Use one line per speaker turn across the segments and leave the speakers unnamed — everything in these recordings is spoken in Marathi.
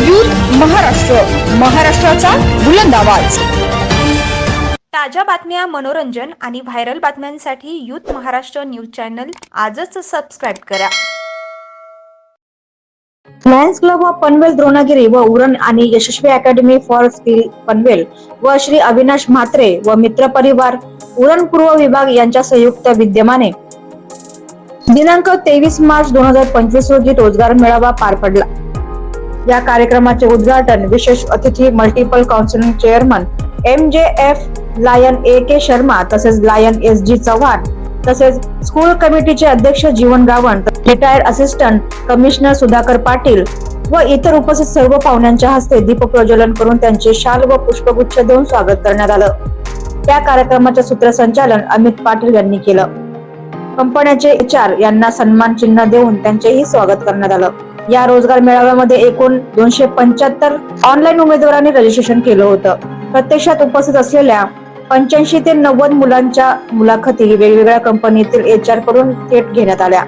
युथ महाराष्ट्र. महाराष्ट्राचा बुलंद आवाज.
ताज्या बातम्या मनोरंजन आणि व्हायरल बातम्यांसाठी यूथ महाराष्ट्र न्यूज चॅनल आजच सबस्क्राईब करा.
Lions club of Panvel Dronagiri व उरण आणि Yashaswi academy for skill Panvel व श्री अविनाश म्हात्रे व मित्र परिवार उरण पूर्व विभाग यांच्या संयुक्त विद्यमाने. दिनांक तेवीस मार्च दोन हजार पंचवीस रोजी रोजगार मेळावा पार पडला. या कार्यक्रमाचे उद्घाटन विशेष अतिथी multiple counselling chairman M J F lion A K Sharma तसेच लायन एस जी चव्हाण तसेच स्कूल कमिटीचे अध्यक्ष Jeevan Gavan retired assistant commissioner Sudhakar Patil व इतर उपस्थित सर्व पाहुण्यांच्या हस्ते दीप प्रज्वलन करून त्यांचे शाल व पुष्पगुच्छ देऊन स्वागत करण्यात आलं. त्या कार्यक्रमाचे सूत्रसंचालन अमित पाटील यांनी केलं. कंपन्याचे एच आर यांना सन्मान चिन्ह देऊन त्यांचेही स्वागत करण्यात आलं. या रोजगार मेळाव्यामध्ये एकूण दोनशे पंच्याहत्तर ऑनलाईन उमेदवारांनी रजिस्ट्रेशन केलं होतं. प्रत्यक्षात उपस्थित असलेल्या पंच्याऐंशी ते नव्वद मुलांच्या मुलाखती वेगवेगळ्या कंपनीतील एच आरकडून थेट घेण्यात आल्या.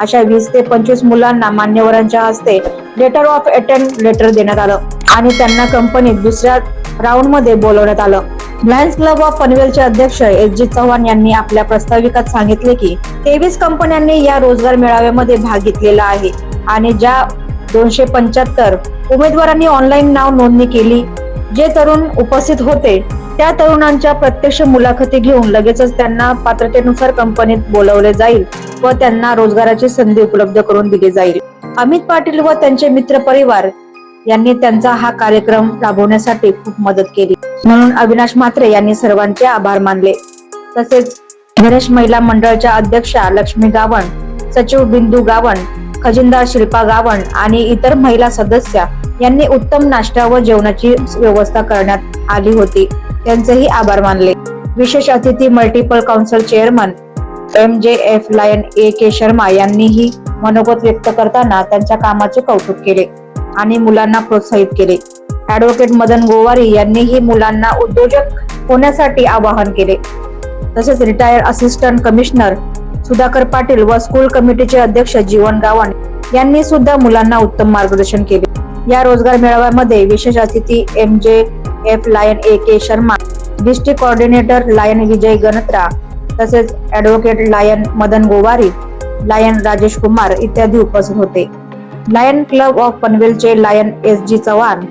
अशा वीस ते पंचवीस मुलांना मान्यवरांच्या हस्ते लेटर ऑफ अटेंड लेटर देण्यात आलं आणि त्यांना कंपनीत दुसऱ्या राऊंडमध्ये बोलवण्यात आलं. लायन्स क्लब ऑफ पनवेलचे अध्यक्ष एस जी चव्हाण यांनी आपल्या प्रस्ताविकात सांगितले की तेवीस कंपन्यांनी या रोजगार मेळाव्यामध्ये भाग घेतलेला आहे. आणि ज्या दोनशे पंच्याहत्तर उमेदवारांनी ऑनलाईन नाव नोंदणी केली जे तरुण उपस्थित होते त्या तरुणांच्या प्रत्यक्ष मुलाखती घेऊन लगेचच त्यांना पात्रतेनुसार कंपनीत बोलवले जाईल व त्यांना रोजगाराची संधी उपलब्ध करून दिली जाईल. अमित पाटील व त्यांचे मित्र परिवार यांनी त्यांचा हा कार्यक्रम राबवण्यासाठी खूप मदत केली. म्हणून अविनाश म्हात्रे यांनी सर्वांचे आभार मानले. तसेच महिला मंडळाच्या अध्यक्षा लक्ष्मी गावण सचिव बिंदू गावण खजिनदार शिल्पा गावण आणि इतर महिला सदस्य यांनी उत्तम नाश्ता व जेवणाची व्यवस्था करण्यात आली होती. त्यांचेही आभार मानले. विशेष अतिथी multiple council chairman M J F lion A K Sharma यांनीही मनोगत व्यक्त करताना त्यांच्या कामाचे कौतुक केले आणि मुलांना प्रोत्साहित केले. ऍडव्होकेट मदन गोवारी यांनीही मुलांना उद्योजक होण्यासाठी आवाहन केले. तसेच retired assistant commissioner Sudhakar Patil व स्कूल कमिटीचे अध्यक्ष जीवन गावण यांनी सुद्धा मुलांना उत्तम मार्गदर्शन केले. या रोजगार मेळाव्यामध्ये विशेष अतिथी M J F lion A K Sharma district coordinator lion Vijay Ganatra तसेच advocate lion Madan Gowari lion Rajesh Kumar इत्यादी उपस्थित होते. Lion club of पनवेलचे lion S G Chavan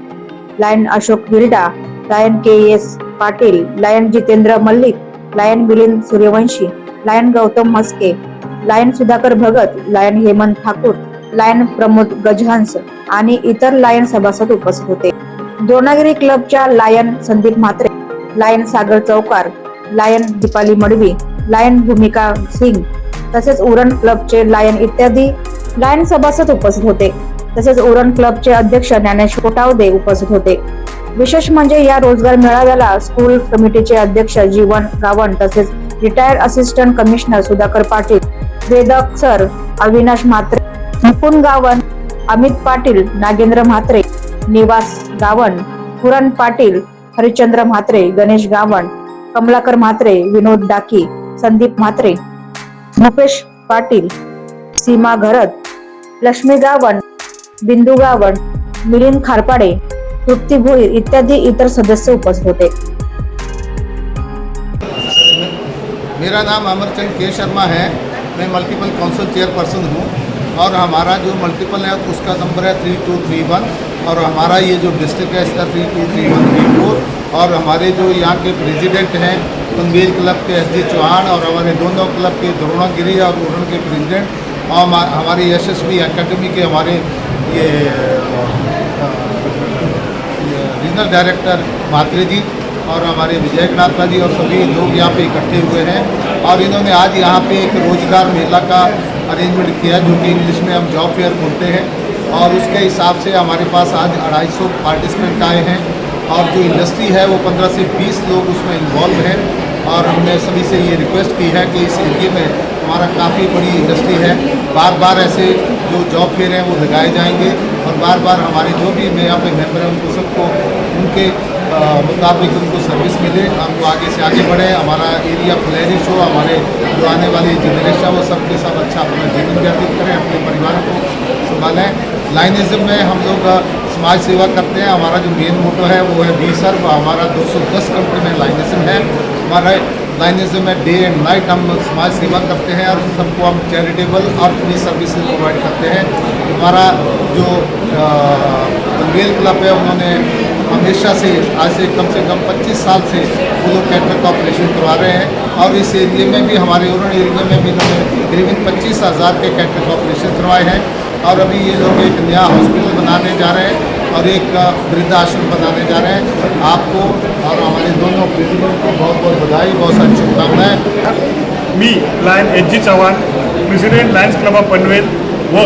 lion Ashok Hirda lion K S Patil lion Jitendra Mallik lion Milind Suryavanshi lion Gautam Maske lion Sudhakar Bhagat lion Hemant Thakur lion Pramod Gajhans आणि इतर लायन सभासद उपस्थित होते. द्रोणागिरी क्लबच्या lion Sandeep Mhatre lion Sagar Chaukar lion Deepali Madvi lion Bhumika Singh तसेच उरण क्लबचे लायन इत्यादी लायन सभासद उपस्थित होते. तसेच उरण क्लबचे अध्यक्ष ज्ञानेश कोटावदे उपस्थित होते. विशेष म्हणजे या रोजगार मेळाव्याला स्कूल कमिटीचे अध्यक्ष जीवन रावण तसेच retired assistant commissioner Sudhakar Patil वेदक सर अविनाश म्हात्रे मुकुंद गावन अमित पाटील नागेंद्र म्हात्रे निवास गावण पुरण पाटील हरिचंद्र म्हात्रे गणेश गावण कमलाकर म्हात्रे विनोद डाकी संदीप म्हात्रे मुकेश पाटील सीमा घरत लक्ष्मी गावण बिंदू गावण मिलिंद खारपाडे तृप्ती भोईर इत्यादी इतर सदस्य उपस्थित होते
मेरा नाम अमरचंद के शर्मा है। मैं मल्टीपल काउंसिल चेयरपर्सन हूँ और हमारा जो मल्टीपल है, उसका नंबर है थ्री टू थ्री वन और हमारा ये जो डिस्ट्रिक्ट है, इसका three two three one three four और हमारे जो यहाँ के प्रेसिडेंट हैं पनवेल क्लब के एस डी चौहान और हमारे दोनों क्लब के द्रोणागिरी और उरण के प्रेसिडेंट और हमा- हमारे यशस्वी अकेडमी के हमारे ये रीजनल डायरेक्टर म्हात्रे जी और हमारे विजय गणात्रा जी और सभी लोग यहाँ पे इकट्ठे हुए हैं। और इन्होंने आज यहाँ पे एक रोज़गार मेला का अरेंजमेंट किया जो कि इंग्लिश में हम जॉब फेयर बोलते हैं। और उसके हिसाब से हमारे पास आज अढ़ाई सौ पार्टिसिपेंट आए हैं। और जो इंडस्ट्री है, वो पंद्रह से बीस लोग उसमें इन्वॉल्व हैं। और हमने सभी से ये रिक्वेस्ट की है कि इस एरिए में हमारा काफ़ी बड़ी इंडस्ट्री है। बार बार ऐसे जो जॉब फेयर हैं, वो लगाए जाएँगे। और बार बार हमारे जो भी यहाँ पे मेंबर हैं, उनको सबको, उनके मुताबिक उनको सर्विस मिले हम वो आगे से आगे बढ़े। हमारा एरिया फ्लैरिश हो हमारे जो आने वाली जनरेशन वो सबके सब अच्छा अपना जीवन व्यतीत करें, अपने परिवार को संभालें। लाइनिज्म में हम लोग समाज सेवा करते हैं। हमारा जो मेन मोटो है, वो है बी सर्व हमारा 210 कंट्री में लाइनिज्म है। हमारा लाइनिज्म है डे एंड नाइट हम समाज सेवा करते हैं और सबको हम चैरिटेबल और फ्री सर्विसेज़ प्रोवाइड करते हैं। हमारा जो पनवेल क्लब है, उन्होंने हमेशा से, आज से कम से कम 25 साल से वो लोग कैटर का ऑपरेशन करवा रहे हैं और इस एरिए में भी, हमारे उरण एरिया में भी इन्होंने करीबन पच्चीस हज़ार के कैटर का ऑपरेशन करवाए हैं और अभी ये लोग एक नया हॉस्पिटल बनाने जा रहे हैं और एक वृद्धाश्रम बनाने जा रहे हैं। आपको और हमारे दोनों प्रेसिडेंट को बहुत बहुत बधाई, बहुत सारी शुभकामनाएँ।
मी, lion H G Chavan, president lions club of Panvel व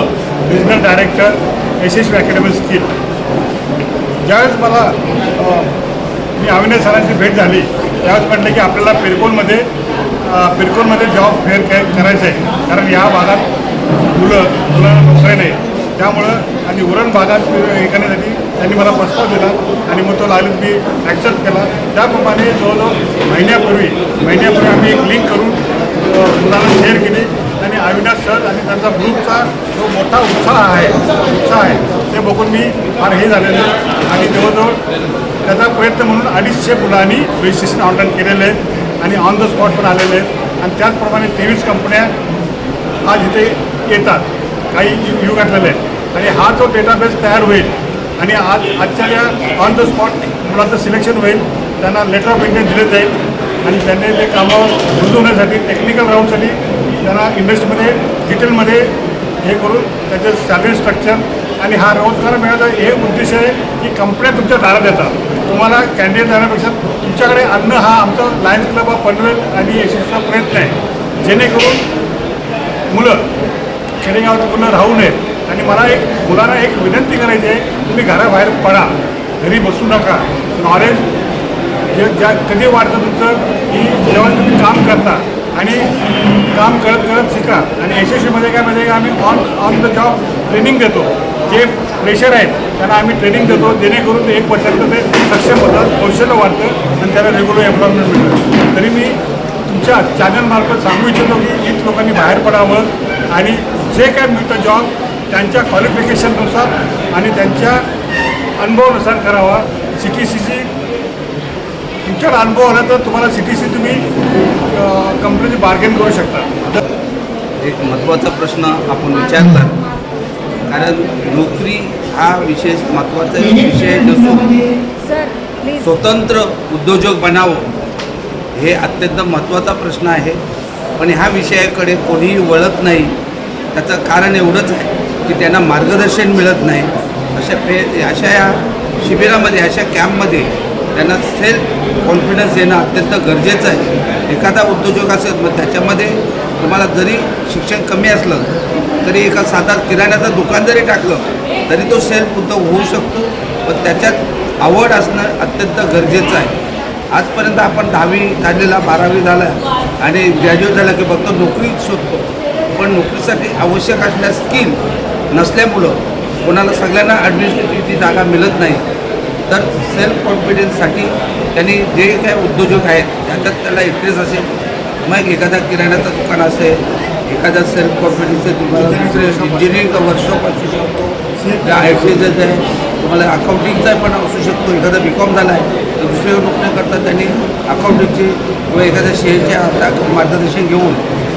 regional director Yashaswi academy skill. ज्यावेळेस मला मी अविनाश सरांची भेट झाली त्यावेळेस म्हटलं की आपल्याला पिरकोलमध्ये पिरकोलमध्ये जॉब फेअर करायचं आहे कारण या भागात मुलं मुलांना नोकऱ्या नाही. त्यामुळं आणि उरण भागात हे करण्यासाठी त्यांनी मला प्रस्ताव दिला आणि मग तो लागलीच मी ॲक्सेप्ट केला. त्याप्रमाणे जवळजवळ महिन्यापूर्वी महिन्यापूर्वी आम्ही एक लिंक करून मुलांना शेअर केली. आणि अविनाश सर आणि त्यांचा ग्रुपचा जो मोठा उत्साह आहे उत्साह आहे ते बघून मी फार हे झालेलं आहे. आणि जवळजवळ त्याचा प्रयत्न म्हणून अडीचशे मुलांनी रजिस्ट्रेशन ऑनलाईन केलेलं आहे आणि ऑन द स्पॉट पण आलेले आहेत आणि त्याचप्रमाणे तेवीस कंपन्या आज इथे येतात. काही यू घातलेले आहेत आणि हा जो डेटाबेस तयार होईल आणि आज आजच्या या ऑन द स्पॉट मुलांचं सिलेक्शन होईल त्यांना लेटर ऑफ इंटेंट दिले जाईल. आणि त्यांनी ते कामावर रुजू होण्यासाठी टेक्निकल राऊंडसाठी त्यांना इंडस्ट्रीमध्ये डिटेलमध्ये हे करून त्याचे सॅलरी स्ट्रक्चर आणि हा रोजगार मिळायचा हे उद्देश आहे की कंपन्या तुमच्या दारात येतात. तुम्हाला कॅन्डिडेट जाण्यापेक्षा तुमच्याकडे अन्न हा आमचा लायन्स क्लब हा पनवेल आणि यशस्वीचा प्रयत्न आहे. जेणेकरून मुलं खेडेगावात मुलं राहू नयेत. आणि मला एक मुलांना एक विनंती करायची आहे तुम्ही घराबाहेर पडा. घरी बसू नका. नॉलेज जे ज्या कधी वाढतं तुमचं की जेव्हा तुम्ही काम करता आणि काम करत करत शिका. आणि यशस्वीमध्ये काय माहिती आम्ही on on the job training देतो. जे प्रेशर आहेत त्यांना आम्ही ट्रेनिंग देतो जेणेकरून ते एक वर्षात ते सक्षम होतात कौशल्य वाढतं आणि त्याला रेग्युलर एम्प्लॉयमेंट मिळतं. तरी मी तुमच्या चॅनलमार्फत सांगू इच्छितो की हीच लोकांनी बाहेर पडावं आणि जे काय मिळतं जॉब त्यांच्या क्वालिफिकेशननुसार आणि त्यांच्या अनुभवानुसार करावा. सी टी सी सी तुमच्याकडे अनुभव आला तर तुम्हाला सी टी सी तुम्ही कंपनीची बार्गेन करू शकता.
एक महत्त्वाचा प्रश्न आपण विचारला कारण नोकरी हा विषय महत्त्वाचा विषय नसून स्वतंत्र उद्योजक बनावं हे अत्यंत महत्त्वाचा प्रश्न आहे. पण ह्या विषयाकडे कोणीही वळत नाही. त्याचं कारण एवढंच आहे की त्यांना मार्गदर्शन मिळत नाही. अशा पे अशा या शिबिरामध्ये अशा कॅम्पमध्ये त्यांना सेल्फ कॉन्फिडन्स येणं अत्यंत गरजेचं आहे. एखादा उद्योजक असेल मग त्याच्यामध्ये तुम्हाला जरी शिक्षण कमी असलं तरी एका साधा किराण्याचं दुकान जरी टाकलं तरी तो सेल्फ उद्योग होऊ शकतो. पण त्याच्यात आवड असणं अत्यंत गरजेचं आहे. आजपर्यंत आपण दहावी झालेला बारावी झाला आणि ग्रॅज्युएट झाला की फक्त नोकरी शोधतो. पण नोकरीसाठी आवश्यक असल्या स्किल नसल्यामुळं कोणाला सगळ्यांना ॲडमिनिस्ट्रेटिव्हची जागा मिळत नाही. तर सेल्फ कॉन्फिडन्ससाठी त्यांनी जे काय उद्योजक आहेत त्याच्यात त्याला इंटरेस्ट असेल. मग एखादा किराण्याचं दुकान असेल एखादा सेल्फ कॉन्फिडन्सचं तुम्हाला दुसरे इंजिनिअरिंगचा वर्कशॉप असू शकतो त्या आय टी आहे तुम्हाला अकाउंटिंगचा पण असू शकतो. एखादा बी कॉम झाला आहे तर दुसऱ्या न करता त्यांनी अकाउंटिंगची किंवा एखाद्या शेअरच्या मार्गदर्शन घेऊन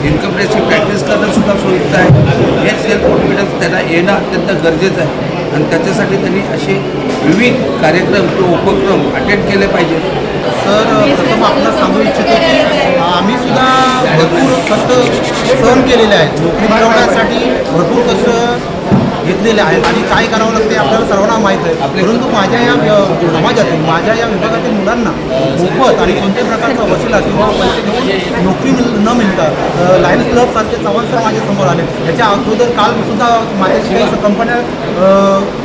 इन्कम टॅक्सची प्रॅक्टिस करणंसुद्धा सोयीचं आहे. हे सेल्फ कॉन्फिडन्स त्यांना येणं अत्यंत गरजेचं आहे. आणि त्याच्यासाठी त्यांनी असे विविध कार्यक्रम किंवा उपक्रम अटेंड केले पाहिजेत
सर प्रथम आपल्याला सांगू इच्छितो की आम्ही सुद्धा भरपूर कष्ट सहन केलेले आहेत. नोकरी मिळवण्यासाठी भरपूर कष्ट घेतलेले आहेत आणि काय करावं लागते आपल्याला सर्वांना माहीत आहे. परंतु माझ्या या समाजातील माझ्या या विभागातील मुलांना मोफत आणि कोणत्याही प्रकारचा वशिला किंवा पैसे घेऊन नोकरी मिळ न मिळता लायन्स क्लब सारखे चव्हाण सर माझ्यासमोर आले. त्याच्या अगोदर काल सुद्धा माझ्याशी काही कंपन्या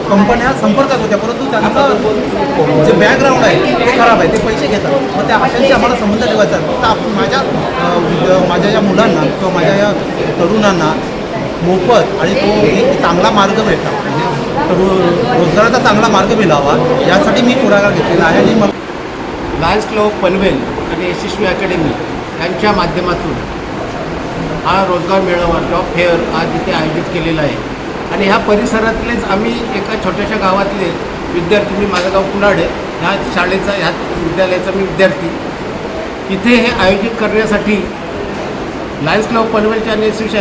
कंपन्या संपर्कात होत्या परंतु त्यांचं जे बॅकग्राऊंड आहे ते खराब आहे ते पैसे घेतात. मग त्या अशांशी आम्हाला संबंध ठेवायचा. फक्त आपण माझ्या माझ्या या मुलांना किंवा माझ्या या तरुणांना मोफत आणि तो एक चांगला मार्ग भेटला रो रोजगाराचा चांगला मार्ग मिळावा यासाठी मी पुढाकार घेतलेला आहे आणि मला
लायन्स क्लब पनवेल आणि यशस्वी अकॅडमी यांच्या माध्यमातून हा रोजगार मेळावा जॉब फेअर आज इथे आयोजित केलेला आहे. आणि ह्या परिसरातलेच आम्ही एका छोट्याशा गावातले विद्यार्थी मी माझं गाव कुणाडे ह्या शाळेचा ह्या विद्यालयाचा मी विद्यार्थी. इथे हे आयोजित करण्यासाठी लायन्स क्लब पनवेलच्या आणि एस एस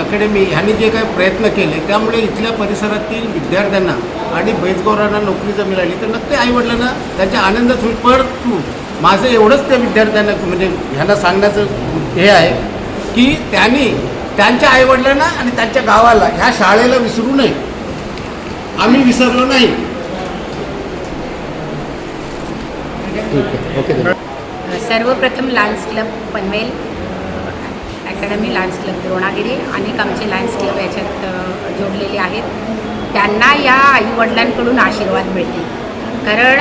अकॅडमी ह्यांनी जे काही प्रयत्न केले त्यामुळे इथल्या परिसरातील विद्यार्थ्यांना आणि बैसगौरांना नोकरी जर मिळाली तर नक्की आईवडिलांना त्यांच्या आनंदच होईल परंतु माझं एवढंच त्या विद्यार्थ्यांना म्हणजे ह्यांना सांगण्याचं हे आहे की त्यांनी त्यांच्या आईवडिलांना आणि त्यांच्या गावाला ह्या शाळेला विसरू नये. आम्ही विसरलो नाही.
सर्वप्रथम lions club Panvel. Academy lions club Dronagiri अनेक आमचे लायन्स क्लब याच्यात जोडलेले आहेत. त्यांना या आईवडिलांकडून आशीर्वाद मिळतील. कारण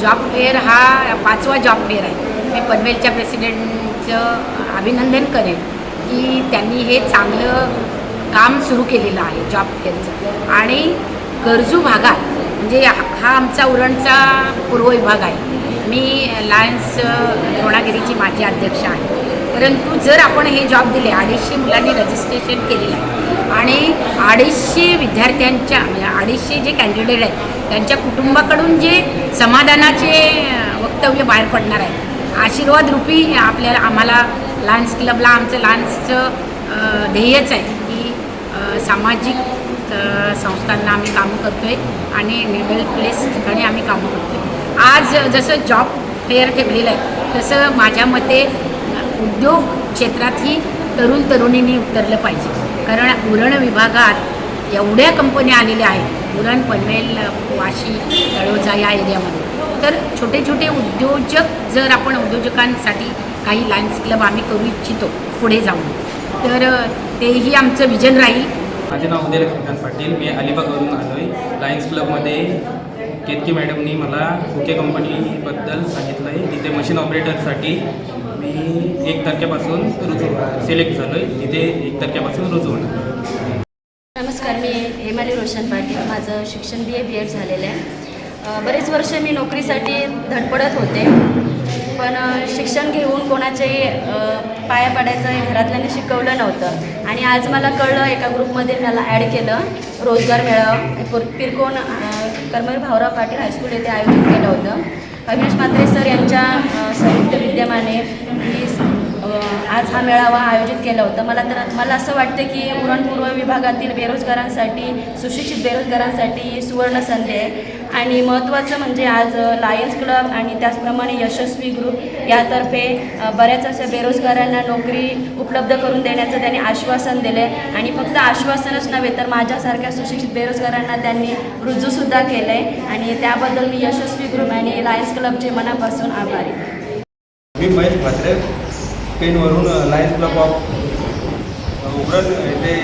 जॉब फेअर हा पाचवा जॉब फेअर आहे. मी पनवेलच्या प्रेसिडेंटचं अभिनंदन करेन की त्यांनी हे चांगलं काम सुरू केलेलं आहे जॉब फेअरचं आणि गरजू भागात म्हणजे हा आमचा उरणचा पूर्व विभाग आहे. मी लायन्स अ, द्रोणागिरीची माजी अध्यक्ष आहे. परंतु जर आपण हे जॉब दिले अडीचशे मुलांनी रजिस्ट्रेशन केलेलं आहे आणि अडीचशे विद्यार्थ्यांच्या म्हणजे अडीचशे जे कॅन्डिडेट आहेत त्यांच्या कुटुंबाकडून जे समाधानाचे वक्तव्य बाहेर पडणार आहे आशीर्वाद रूपी आपल्याला आम्हाला लायन्स क्लबला आमचं लायन्सचं ध्येयच आहे की सामाजिक संस्थांना आम्ही कामं करतो आहे आणि निडल प्लेस ठिकाणी आम्ही कामं करतो आहे आज जसं जॉब फेअर ठेवलेलं आहे तसं माझ्या मते उद्योग क्षेत्रातही तरुण तरुणींनी उतरलं पाहिजे. कारण उरण विभागात एवढ्या कंपन्या आलेल्या आहेत. उरण पनवेल वाशी तळोजा या एरियामध्ये. तर छोटे छोटे उद्योजक जर आपण उद्योजकांसाठी काही लायन्स क्लब आम्ही करू इच्छितो पुढे जाऊन तर तेही आमचं विजन राहील.
माझे नाव उदय लक्ष्मीकांत पाटील. मी अलिबागवरून आलो आहे लायन्स क्लबमध्ये केतकी मॅडमनी मला ओके कंपनीबद्दल सांगितलं आहे तिथे मशीन ऑपरेटरसाठी मी एक तारखेपासून रुजू सिलेक्ट झालो आहे तिथे एक तारखेपासून रुजू होणार.
नमस्कार मी हेमाली रोशन पाटील. माझं शिक्षण बी ए बी एड झालेलं आहे. बरेच वर्ष मी नोकरीसाठी धडपडत होते पण शिक्षण घेऊन कोणाच्याही पाया पडायचं हे घरातल्यांनी शिकवलं नव्हतं. आणि आज मला कळलं एका ग्रुपमध्ये मला ॲड केलं रोजगार मेळावा. पुर पिरकोन कर्मवीर भाऊराव पाटील हायस्कूल येथे आयोजित केलं होतं. अविनाश म्हात्रे सर यांच्या संयुक्त विद्यमाने मी आज हा मेळावा आयोजित केला होता. मला तर मला असं वाटतं की उरण पूर्व विभागातील बेरोजगारांसाठी सुशिक्षित बेरोजगारांसाठी ही सुवर्ण संधी आहे. आणि महत्त्वाचं म्हणजे आज लायन्स क्लब आणि त्याचप्रमाणे यशस्वी ग्रुप यातर्फे बऱ्याच अशा बेरोजगारांना नोकरी उपलब्ध करून देण्याचं त्यांनी आश्वासन दिलं आहे आणि फक्त आश्वासनच नव्हे तर माझ्यासारख्या सुशिक्षित बेरोजगारांना त्यांनी रुजूसुद्धा केलं आहे आणि त्याबद्दल मी यशस्वी ग्रुप आणि लायन्स क्लबचे मनापासून आभारी.
मी महेश म्हात्रे पेनवरून लायन्स क्लब ऑफ उरण येथे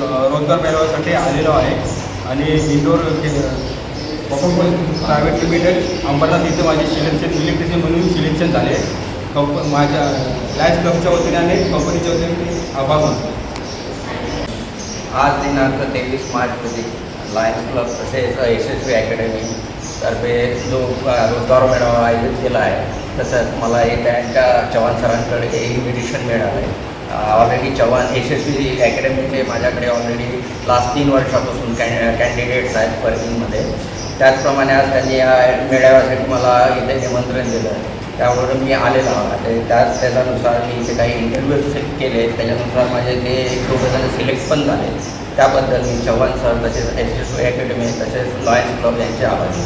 रोजगार मेळाव्यासाठी आलेलो आहे. आणि इंडोर प्रायव्हेट लिमिटेड अंबरनाथ इथे माझे सिलेक्शन इलेक्ट्रिशियन म्हणून सिलेक्शन झाले. कंप माझ्या लायन्स क्लबच्या वतीने आणि कंपनीच्या वतीने आभार मानतो.
आज दिनांक तेवीस मार्च रोजी लायन्स क्लब तसेच यशस्वी अकॅडमी तर्फे जो रोजगार मेळावा आयोजित केला आहे तसंच मला हे त्यांच्या चव्हाण सरांकडे हे इन्व्हिटेशन मिळालं आहे. ऑलरेडी चव्हाण यशस्वी अकॅडमीचे माझ्याकडे ऑलरेडी लास्ट तीन वर्षापासून कॅन कॅन्डिडेट्स आहेत वर्किंगमध्ये त्याचप्रमाणे आज त्यांनी या मेळाव्यासाठी मला इथे निमंत्रण दिलं. आहे त्यावरून मी आलेलो आहे ते त्याच त्याच्यानुसार मी इथे काही इंटरव्ह्यूज केले त्याच्यानुसार माझे ते एक दोघं सिलेक्ट पण झाले त्याबद्दल मी चव्हाण सर तसेच एस एस अकॅडमी तसेच लॉयन्स क्लब यांचे आभारी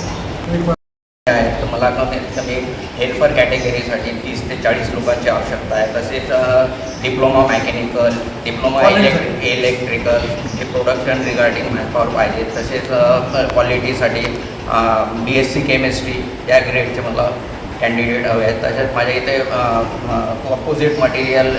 आहे. तर मला कमीत कमी हेल्पर कॅटेगरीसाठी तीस ते चाळीस लोकांची आवश्यकता आहे. तसेच diploma mechanical diploma electric electrical हे प्रोडक्शन रिगार्डिंग मॅनपॉवर पाहिजे. तसेच क्वालिटीसाठी बी एस सी केमिस्ट्री या ग्रेडचे मला कॅन्डिडेट हवे आहेत तसेच माझ्या इथे opposite material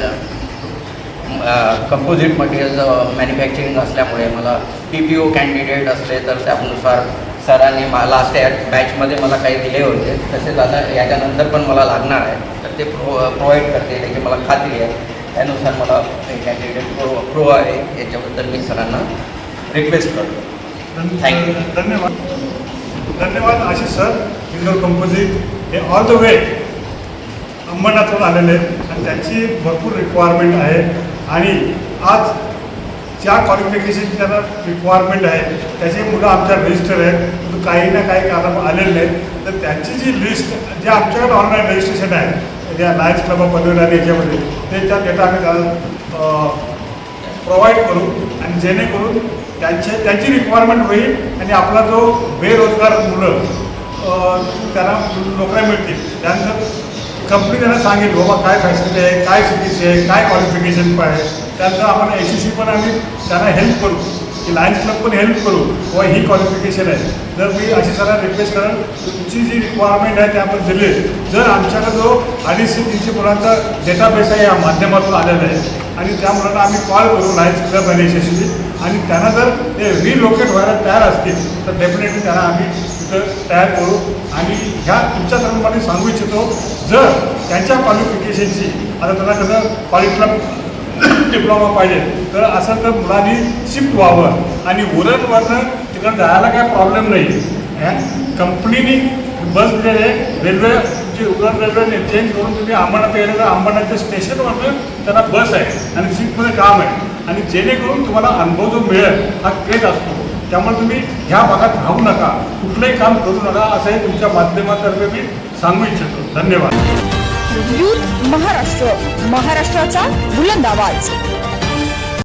composite material manufacturing असल्यामुळे मला पी पी ओ कॅन्डिडेट असले तर त्यानुसार सरांनी मा लास्ट या बॅचमध्ये मला काही दिले होते. तसेच आता याच्यानंतर पण मला लागणार आहे. तर ते प्रो प्रोव्हाइड करते. त्याची मला खात्री आहे. त्यानुसार मला कॅन्डिडेट प्रो प्रो आहे. याच्याबद्दल मी सरांना रिक्वेस्ट करतो. थँक्यू
धन्यवाद. धन्यवाद. आशिष सर इंडोर कंपोजिट हे ऑल द वे अंबरनाथून आलेले आहेत. आणि त्यांची भरपूर रिक्वायरमेंट आहे. आणि आज ज्या क्वालिफिकेशन त्यांना रिक्वायरमेंट आहे त्याची मुलं आमच्या रजिस्टर आहेत. काही ना काही कारण आलेले आहेत. तर त्याची जी लिस्ट जे आमच्याकडे ऑनलाईन रजिस्ट्रेशन आहे त्या लायन्स क्लब ऑफ पनवेल आणि याच्यामध्ये त्या डेटा आम्ही त्याला प्रोव्हाइड करू. आणि जेणेकरून त्यांचे त्यांची रिक्वायरमेंट होईल आणि आपला जो बेरोजगार मुलं त्यांना नोकऱ्या मिळतील. त्यानंतर कंपनी त्यांना सांगेल बाबा काय फॅसिलिटी आहे? काय सी आहे? काय क्वालिफिकेशन आहे? त्यानंतर आपण एस सी पण आम्ही त्यांना हेल्प करू. की लायन्स क्लब पण हेल्प करू. बाबा ही क्वालिफिकेशन आहे. जर मी अशी सगळ्या रिक्वेस्ट करेन तुमची जी रिक्वायरमेंट आहे ते आपण दिले. जर आमच्याकडे जो अडीचशे तीनशे मुलांचा डेटाबेस आहे या माध्यमातून आलेला आहे आणि त्या मुलांना आम्ही कॉल करू लायन्स क्लब आणि यशस्वी आणि त्यांना जर ते रिलोकेट व्हायला तयार असतील तर डेफिनेटली त्यांना आम्ही तयार करू आणि ह्या तुमच्या तरुणांनी सांगू इच्छितो जर त्यांच्या क्वालिफिकेशनची आता त्यांना कसं क्वालिफिक डिप्लोमा पाहिजे तर असं तर मुलांनी शिफ्ट व्हावं. आणि उरणवरनं तिकडं जायला काय प्रॉब्लेम नाही. ह्या कंपनीने बस दिलेले रेल्वे जे उरण रेल्वेने चेंज करून तुम्ही अंबरनाथ गेले तर अंबरनाथच्या स्टेशनवरनं त्यांना बस आहे. आणि सीटमध्ये काम आहे. आणि जेणेकरून तुम्हाला अनुभव जो मिळेल हा क्रेज असतो. त्यामुळे तुम्ही ह्या भागात राहू नका. कुठलंही काम करू नका असं हे तुमच्या माध्यमातर्फे मी सांगू इच्छितो. धन्यवाद.
युथ महाराष्ट्र. महाराष्ट्राचा बुलंद आवाज.